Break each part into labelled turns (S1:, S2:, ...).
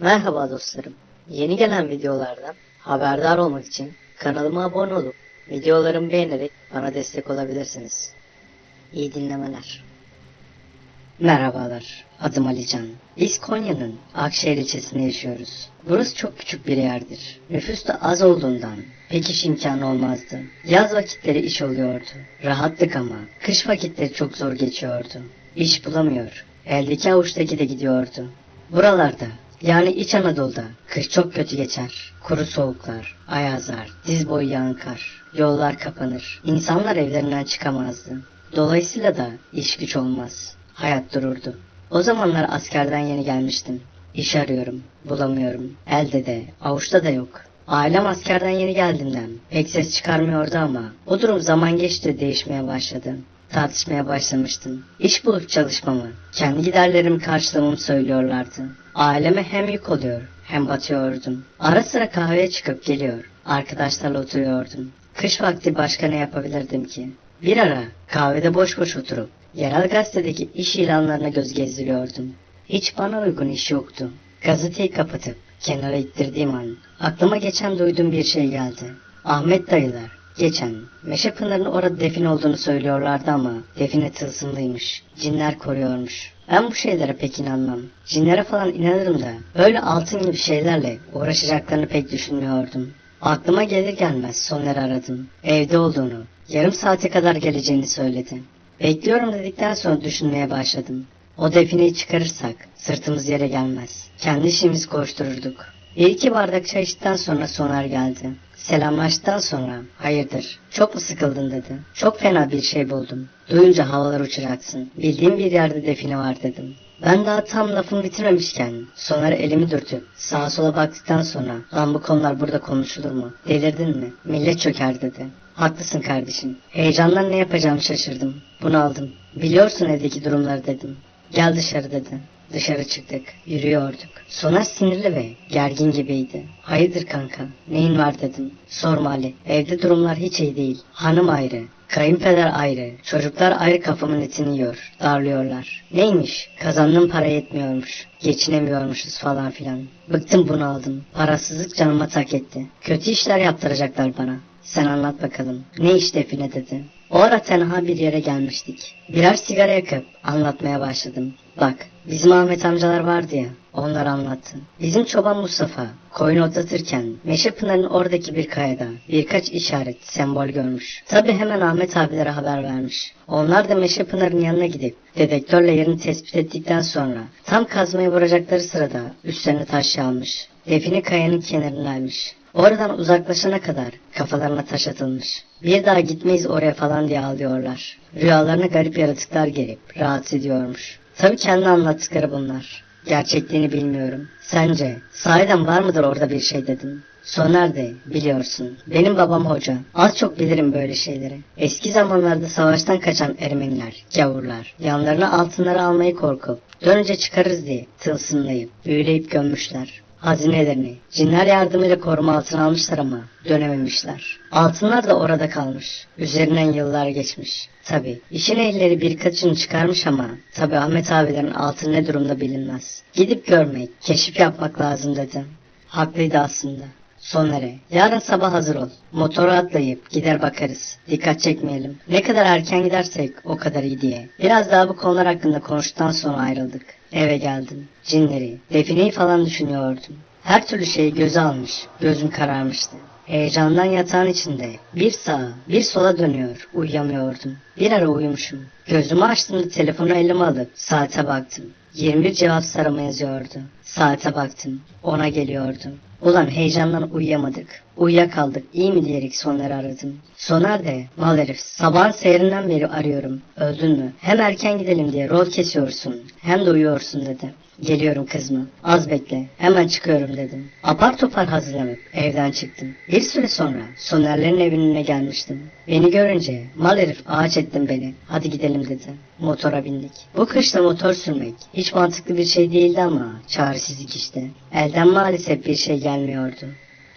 S1: Merhaba dostlarım. Yeni gelen videolardan haberdar olmak için kanalıma abone olup videolarımı beğenerek bana destek olabilirsiniz. İyi dinlemeler. Merhabalar, adım Alican. Biz Konya'nın Akşehir ilçesinde yaşıyoruz. Burası çok küçük bir yerdir. Nüfus da az olduğundan pek iş imkanı olmazdı. Yaz vakitleri iş oluyordu. Rahattık ama kış vakitleri çok zor geçiyordu. İş bulamıyor. Eldeki avuçtaki de gidiyordu. Buralarda yani İç Anadolu'da kış çok kötü geçer. Kuru soğuklar, ayazlar, diz boyu yağan kar, yollar kapanır. İnsanlar evlerinden çıkamazdı. Dolayısıyla da iş güç olmaz. Hayat dururdu. O zamanlar askerden yeni gelmiştim. İş arıyorum, bulamıyorum. Elde de, avuçta da yok. Ailem askerden yeni geldiğimden pek ses çıkarmıyordu ama o durum zaman geçti değişmeye başladı. Tartışmaya başlamıştım. İş bulup çalışmamı, kendi giderlerimi karşılamamı söylüyorlardı. Aileme hem yük oluyor hem batıyordum. Ara sıra kahveye çıkıp geliyor. Arkadaşlarla oturuyordum. Kış vakti başka ne yapabilirdim ki? Bir ara kahvede boş boş oturup yerel gazetedeki iş ilanlarına göz gezdiriyordum. Hiç bana uygun iş yoktu. Gazeteyi kapatıp kenara ittirdiğim an aklıma geçen duyduğum bir şey geldi. Ahmet dayılar geçen Meşe Pınar'ın orada defin olduğunu söylüyorlardı ama define tılsımlıymış. Cinler koruyormuş. Ben bu şeylere pek inanmam. Cinlere falan inanırım da öyle altın gibi şeylerle uğraşacaklarını pek düşünmüyordum. Aklıma gelir gelmez Soner'i aradım. Evde olduğunu, yarım saate kadar geleceğini söyledi. Bekliyorum dedikten sonra düşünmeye başladım. O defineyi çıkarırsak sırtımız yere gelmez. Kendi işimizi koştururduk. İki bardak çay içtikten sonra Soner geldi. Selamlaştıktan sonra hayırdır çok mu sıkıldın dedi. Çok fena bir şey buldum. Duyunca havalar uçacaksın. Bildiğim bir yerde define var dedim. Ben daha tam lafımı bitirmemişken Soner elimi dürtüp sağa sola baktıktan sonra lan bu konular burada konuşulur mu? Delirdin mi? Millet çöker dedi. Haklısın kardeşim. Heyecandan ne yapacağımı şaşırdım. Bunu aldım. Biliyorsun evdeki durumları dedim. Gel dışarı dedi. Dışarı çıktık, yürüyorduk. Soner sinirli ve gergin gibiydi. Hayırdır kanka, neyin var dedim. Sorma Ali, evde durumlar hiç iyi değil. Hanım ayrı, kayınpeder ayrı, çocuklar ayrı kafamın etini yiyor, darlıyorlar. Neymiş, kazandığım para yetmiyormuş, geçinemiyormuşuz falan filan. Bıktım bunu aldım, parasızlık canıma tak etti. Kötü işler yaptıracaklar bana. Sen anlat bakalım, ne iş define dedi. O ara tenha bir yere gelmiştik. Birer sigara yakıp anlatmaya başladım. Bak, bizim Ahmet amcalar vardı ya, onlar anlattı. Bizim çoban Mustafa, koyun otlatırken Meşe Pınar'ın oradaki bir kayada birkaç işaret, sembol görmüş. Tabi hemen Ahmet abilere haber vermiş. Onlar da Meşe Pınar'ın yanına gidip dedektörle yerini tespit ettikten sonra tam kazmayı vuracakları sırada üstlerine taş yağmış. Defini kayanın kenarındaymış. Oradan uzaklaşana kadar kafalarına taş atılmış. Bir daha gitmeyiz oraya falan diye ağlıyorlar. Rüyalarına garip yaratıklar gelip rahatsız ediyormuş. Tabii kendi anlattıkları bunlar. Gerçekliğini bilmiyorum. Sence sahiden var mıdır orada bir şey dedim. Soner de biliyorsun. Benim babam hoca. Az çok bilirim böyle şeyleri. Eski zamanlarda savaştan kaçan Ermeniler, gavurlar, yanlarına altınları almayı korkup dönünce çıkarız diye tılsımlayıp, büyüleyip gömmüşler. Hazinelerini cinler yardımıyla koruma altına almışlar ama dönememişler. Altınlar da orada kalmış. Üzerinden yıllar geçmiş. Tabi işin ehlileri birkaçını çıkarmış ama tabi Ahmet abilerin altın ne durumda bilinmez. Gidip görmek, keşif yapmak lazım dedim. Haklıydı aslında. Soner'e yarın sabah hazır ol. Motora atlayıp gider bakarız. Dikkat çekmeyelim. Ne kadar erken gidersek o kadar iyi diye. Biraz daha bu konular hakkında konuştuktan sonra ayrıldık. Eve geldim. Cinleri, defineyi falan düşünüyordum. Her türlü şeyi göze almış. Gözüm kararmıştı. Heyecandan yatağın içinde bir sağa bir sola dönüyor uyuyamıyordum. Bir ara uyumuşum. Gözümü açtığımda telefonu elime alıp saate baktım. 21 cevap sarama yazıyordu. Saate baktım. Ona geliyordum. Ulan heyecandan uyuyamadık. Uyuyakaldık iyi mi diyerek Soner'i aradım. Soner de mal herif sabahın seyrinden beri arıyorum. Öldün mü? Hem erken gidelim diye rol kesiyorsun hem de uyuyorsun dedi. Geliyorum kız mı? Az bekle. Hemen çıkıyorum dedim. Apar topar hazırlanıp evden çıktım. Bir süre sonra Sonerlerin önüne gelmiştim. Beni görünce mal herif ağaç ettin beni. Hadi gidelim dedi. Motora bindik. Bu kışta motor sürmek hiç mantıklı bir şey değildi ama çaresizlik işte. Elden maalesef bir şey gelmiyordu.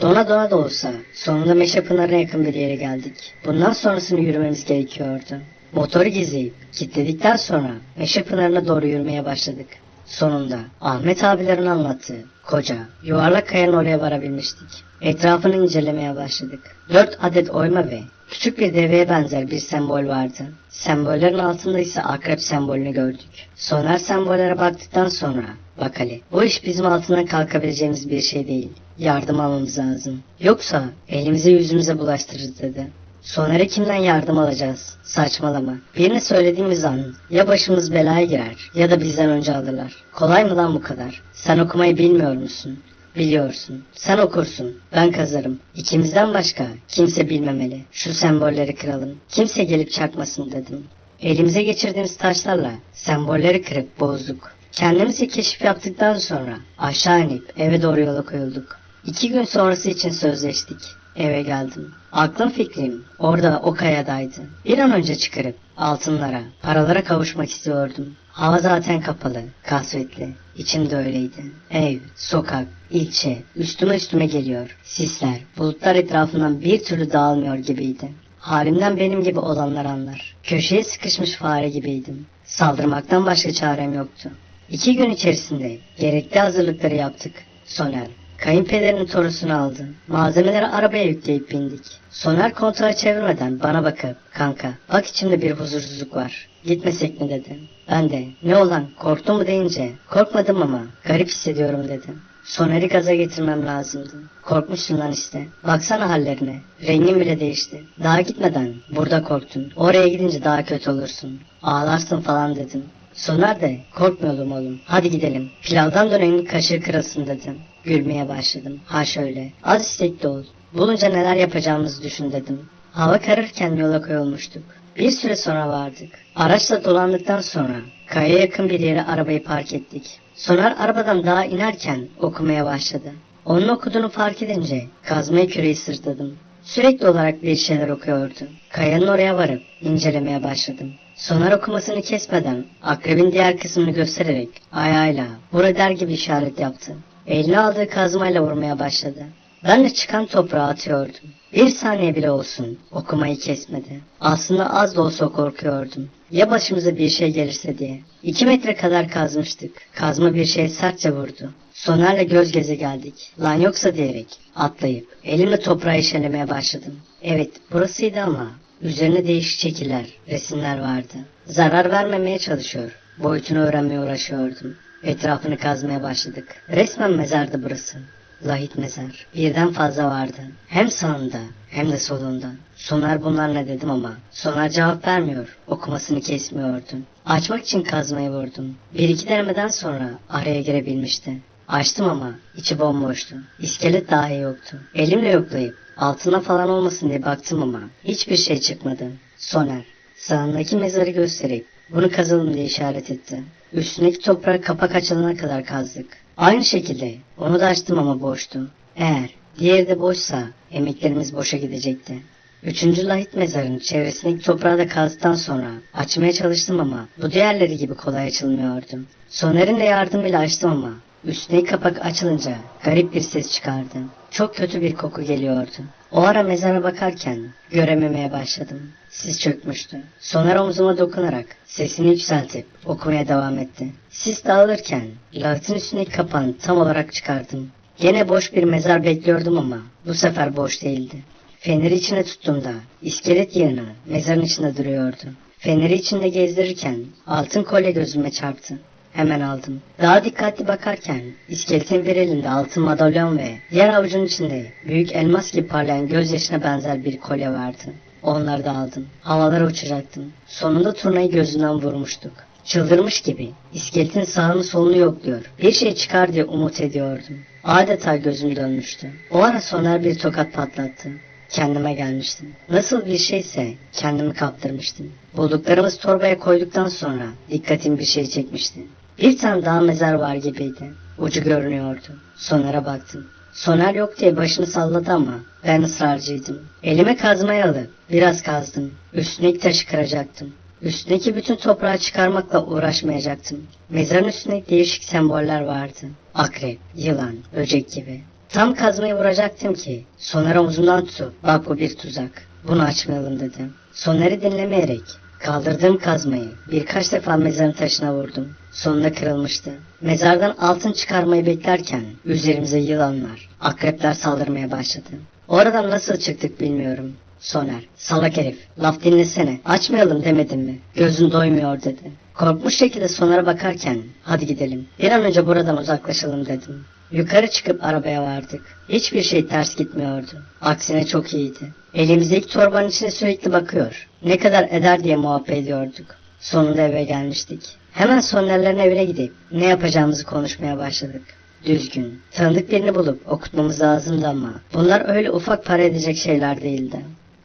S1: Dona dona da olsa sonunda Meşe Pınarı'na yakın bir yere geldik. Bundan sonrasını yürümemiz gerekiyordu. Motoru gizleyip kilitledikten sonra Meşe Pınarı'na doğru yürümeye başladık. Sonunda Ahmet abilerin anlattığı koca yuvarlak kayanın oraya varabilmiştik. Etrafını incelemeye başladık. Dört adet oyma ve küçük bir deveye benzer bir sembol vardı. Sembollerin altında ise akrep sembolünü gördük. Soner sembollere baktıktan sonra bak Ali bu iş bizim altından kalkabileceğimiz bir şey değil. Yardım almamız lazım. Yoksa elimizi yüzümüze bulaştırırız dedi. Soner'e kimden yardım alacağız? Saçmalama. Birini söylediğimiz an ya başımız belaya girer ya da bizden önce alırlar. Kolay mı lan bu kadar? Sen okumayı bilmiyor musun? Biliyorsun. Sen okursun. Ben kazarım. İkimizden başka kimse bilmemeli. Şu sembolleri kıralım. Kimse gelip çakmasın dedim. Elimize geçirdiğimiz taşlarla sembolleri kırıp bozduk. Kendimize keşif yaptıktan sonra aşağı inip eve doğru yola koyulduk. İki gün sonrası için sözleştik. Eve geldim. Aklım fikrim orada o kayadaydı. Bir an önce çıkarıp altınlara, paralara kavuşmak istiyordum. Hava zaten kapalı, kasvetli. İçimde öyleydi. Ev, sokak, ilçe, üstüme üstüme geliyor. Sisler, bulutlar etrafından bir türlü dağılmıyor gibiydi. Halimden benim gibi olanlar anlar. Köşeye sıkışmış fare gibiydim. Saldırmaktan başka çarem yoktu. İki gün içerisinde gerekli hazırlıkları yaptık. Soner, kayınpederinin torusunu aldı. Malzemeleri arabaya yükleyip bindik. Soner kontağı çevirmeden bana bakıp, kanka bak içimde bir huzursuzluk var. Gitmesek mi dedi. Ben de ne olan korktun mu deyince korkmadım ama garip hissediyorum dedim. Soner'i gaza getirmem lazımdı. Korkmuşsun lan işte. Baksana hallerine. Rengin bile değişti. Daha gitmeden burada korktun. Oraya gidince daha kötü olursun. Ağlarsın falan dedim. Soner de korkmuyordum oğlum. Hadi gidelim. Pilavdan dönenin kaşığı kırılsın dedim. Gülmeye başladım. Ha şöyle. Az istekli ol. Bulunca neler yapacağımızı düşün dedim. Hava kararırken yola koyulmuştuk. Bir süre sonra vardık. Araçla dolandıktan sonra kayaya yakın bir yere arabayı park ettik. Soner arabadan daha inerken okumaya başladı. Onun okuduğunu fark edince kazmayı küreği sırtladım. Sürekli olarak bir şeyler okuyordu. Kayanın oraya varıp incelemeye başladım. Soner okumasını kesmeden akrebin diğer kısmını göstererek ayağıyla vur der gibi işaret yaptı. Eline aldığı kazmayla vurmaya başladı. Ben de çıkan toprağı atıyordum. Bir saniye bile olsun okumayı kesmedi. Aslında az da olsa korkuyordum. Ya başımıza bir şey gelirse diye. İki metre kadar kazmıştık. Kazma bir şey sertçe vurdu. Soner'le göz göze geldik. Lan yoksa diyerek atlayıp elimle toprağı işlemeye başladım. Evet burasıydı ama üzerine değişik şekiller, resimler vardı. Zarar vermemeye çalışıyor. Boyutunu öğrenmeye uğraşıyordum. Etrafını kazmaya başladık. Resmen mezardı burası. Lahit mezar. Birden fazla vardı. Hem sağında hem de solunda. Soner bunlar ne dedim ama Soner cevap vermiyor. Okumasını kesmiyordu. Açmak için kazmayı vurdum. Bir iki denemeden sonra araya girebilmişti. Açtım ama içi bomboştu. İskelet dahi yoktu. Elimle yoklayıp altına falan olmasın diye baktım ama hiçbir şey çıkmadı. Soner sağındaki mezarı gösterip bunu kazalım diye işaret etti. Üstündeki toprağı kapak açılana kadar kazdık. Aynı şekilde onu da açtım ama boştu. Eğer diğeri de boşsa emeklerimiz boşa gidecekti. Üçüncü lahit mezarın çevresindeki toprağı da kazdıktan sonra açmaya çalıştım ama bu diğerleri gibi kolay açılmıyordu. Soner'in de yardımıyla açtım ama üstündeki kapak açılınca garip bir ses çıkardı. Çok kötü bir koku geliyordu. O ara mezara bakarken görememeye başladım. Sis çökmüştü. Soner omzuma dokunarak sesini yükseltip okumaya devam etti. Sis dağılırken lahitin üstündeki kapağını tam olarak çıkardım. Gene boş bir mezar bekliyordum ama bu sefer boş değildi. Feneri içine tuttuğumda iskelet yerine mezarın içinde duruyordu. Feneri içinde gezdirirken altın kolye gözüme çarptı. Hemen aldım. Daha dikkatli bakarken iskeletin bir elinde altın madalyon ve diğer avucunun içinde büyük elmas gibi parlayan gözyaşına benzer bir kolye vardı. Onları da aldım. Havalara uçacaktım. Sonunda turnayı gözünden vurmuştuk. Çıldırmış gibi iskeletin sağını solunu yokluyor. Bir şey çıkar diye umut ediyordum. Adeta gözüm dönmüştü. O ara Soner bir tokat patlattı. Kendime gelmiştim. Nasıl bir şeyse kendimi kaptırmıştım. Bulduklarımız torbaya koyduktan sonra dikkatim bir şey çekmişti. Bir tane daha mezar var gibiydi. Ucu görünüyordu. Soner'e baktım. Soner yok diye başını salladı ama ben ısrarcıydım. Elime kazmayı alıp biraz kazdım. Üstündeki taşı kıracaktım. Üstündeki bütün toprağı çıkarmakla uğraşmayacaktım. Mezarın üstünde değişik semboller vardı. Akrep, yılan, böcek gibi. Tam kazmayı vuracaktım ki Soner omzumdan tutup bak bu bir tuzak. Bunu açmayalım dedim. Soner'i dinlemeyerek Kaldırdığım kazmayı birkaç defa mezarın taşına vurdum. Sonunda kırılmıştı. Mezardan altın çıkarmayı beklerken üzerimize yılanlar, akrepler saldırmaya başladı. Oradan nasıl çıktık bilmiyorum. Soner, salak herif, laf dinlesene, açmayalım demedim mi? Gözün doymuyor dedi. Korkmuş şekilde Soner'e bakarken, hadi gidelim, bir an önce buradan uzaklaşalım dedim. Yukarı çıkıp arabaya vardık. Hiçbir şey ters gitmiyordu. Aksine çok iyiydi. Elimizdeki torbanın içine sürekli bakıyor. Ne kadar eder diye muhabbet ediyorduk. Sonunda eve gelmiştik. Hemen Soner'lerin evine gidip ne yapacağımızı konuşmaya başladık. Düzgün, tanıdık birini bulup okutmamız lazımdı ama bunlar öyle ufak para edecek şeyler değildi.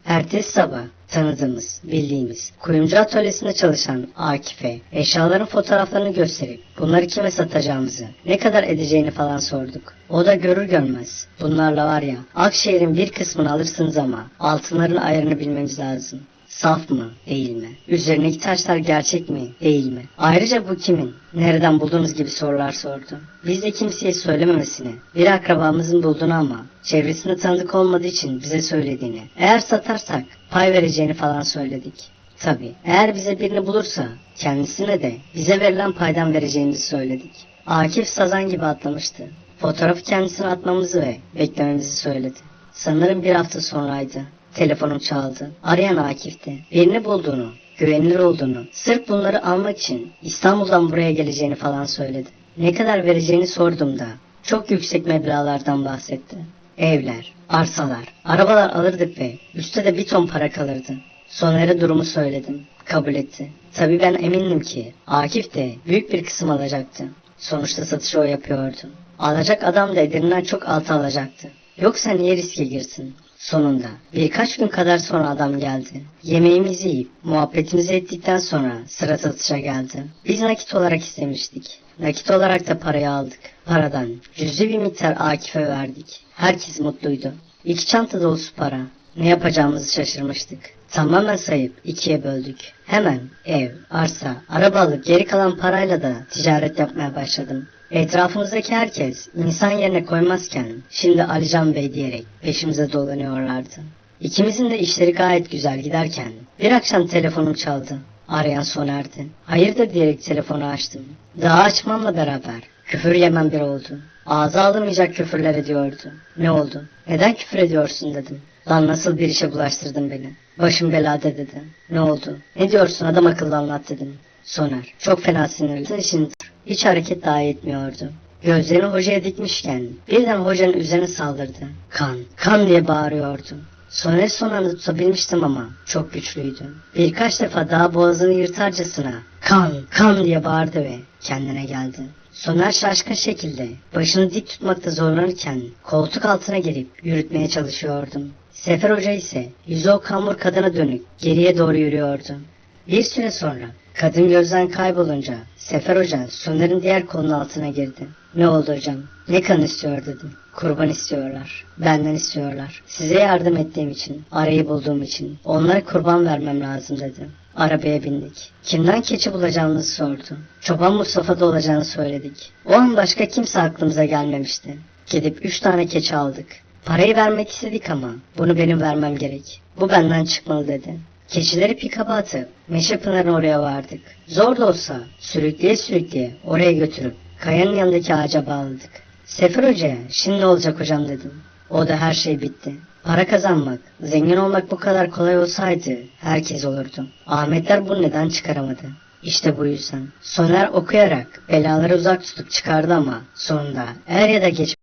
S1: Ertesi sabah tanıdığımız, bildiğimiz, kuyumcu atölyesinde çalışan Akif'e eşyaların fotoğraflarını gösterip bunları kime satacağımızı, ne kadar edeceğini falan sorduk. O da görür görmez. Bunlarla var ya, Akşehir'in bir kısmını alırsınız ama altınların ayarını bilmemiz lazım. Saf mı, değil mi? Üzerindeki taşlar gerçek mi, değil mi? Ayrıca bu kimin? Nereden bulduğunuz gibi sorular sordu. Biz de kimseye söylememesini, bir akrabamızın bulduğunu ama çevresinde tanıdık olmadığı için bize söylediğini, eğer satarsak pay vereceğini falan söyledik. Tabi eğer bize birini bulursa kendisine de bize verilen paydan vereceğimizi söyledik. Akif sazan gibi atlamıştı. Fotoğrafı kendisine atmamızı ve beklememizi söyledi. Sanırım bir hafta sonraydı. Telefonum çaldı. Arayan Akif'ti. Birini bulduğunu, güvenilir olduğunu, sırf bunları almak için İstanbul'dan buraya geleceğini falan söyledi. Ne kadar vereceğini sorduğumda çok yüksek meblağlardan bahsetti. Evler, arsalar, arabalar alırdık ve üstte de bir ton para kalırdı. Soner'e durumu söyledim. Kabul etti. Tabii ben emindim ki Akif de büyük bir kısım alacaktı. Sonuçta satışı o yapıyordu. Alacak adam da ederinden çok altı alacaktı. Yoksa niye riske girsin? Sonunda birkaç gün kadar sonra adam geldi. Yemeğimizi yiyip muhabbetimizi ettikten sonra sıra satışa geldi. Biz nakit olarak istemiştik. Nakit olarak da parayı aldık. Paradan cüzi bir miktar Akif'e verdik. Herkes mutluydu. İki çanta dolusu para. Ne yapacağımızı şaşırmıştık. Tamamen sayıp ikiye böldük. Hemen ev, arsa, araba alıp geri kalan parayla da ticaret yapmaya başladım. Etrafımızdaki herkes insan yerine koymazken şimdi Alican Bey diyerek peşimize dolanıyorlardı. İkimizin de işleri gayet güzel giderken bir akşam telefonum çaldı. Arayan Soner'di. Hayırdır diyerek telefonu açtım. Daha açmamla beraber küfür yemem bir oldu. Ağza alınmayacak küfürler ediyordu. Ne oldu? Neden küfür ediyorsun dedim. Lan nasıl bir işe bulaştırdın beni? Başım belada dedi. Ne oldu? Ne diyorsun adam akıllı anlat dedim. Soner. Çok fena sinirli. için hiç hareket daha etmiyordu. Gözlerini hocaya dikmişken birden hocanın üzerine saldırdı. Kan, kan diye bağırıyordu. Soner son anda tutabilmiştim ama çok güçlüydü. Birkaç defa daha boğazını yırtarcasına kan, kan diye bağırdı ve kendine geldi. Soner şaşkın şekilde başını dik tutmakta zorlanırken koltuk altına girip yürütmeye çalışıyordum. Sefer Hoca ise yüzü o kambur kadına dönük geriye doğru yürüyordu. Bir süre sonra kadın gözden kaybolunca Sefer Hoca Soner'in diğer kolunun altına girdi. Ne oldu hocam? Ne kan istiyor dedim. Kurban istiyorlar. Benden istiyorlar. Size yardım ettiğim için, arayı bulduğum için onlara kurban vermem lazım dedim. Arabaya bindik. Kimden keçi bulacağımızı sordu. Çoban Mustafa'da olacağını söyledik. O an başka kimse aklımıza gelmemişti. Gidip üç tane keçi aldık. Parayı vermek istedik ama bunu benim vermem gerek. Bu benden çıkmalı dedi. Keçileri pikaba atıp Meşe Pınar'ın oraya vardık. Zor da olsa sürükleye sürükleye oraya götürüp kayanın yanındaki ağaca bağladık. Sefer Hoca'ya şimdi olacak hocam dedim. O da her şey bitti. Para kazanmak, zengin olmak bu kadar kolay olsaydı herkes olurdu. Ahmetler bunu neden çıkaramadı? İşte bu yüzden. Soner okuyarak belaları uzak tutup çıkardı ama sonunda er ya da geç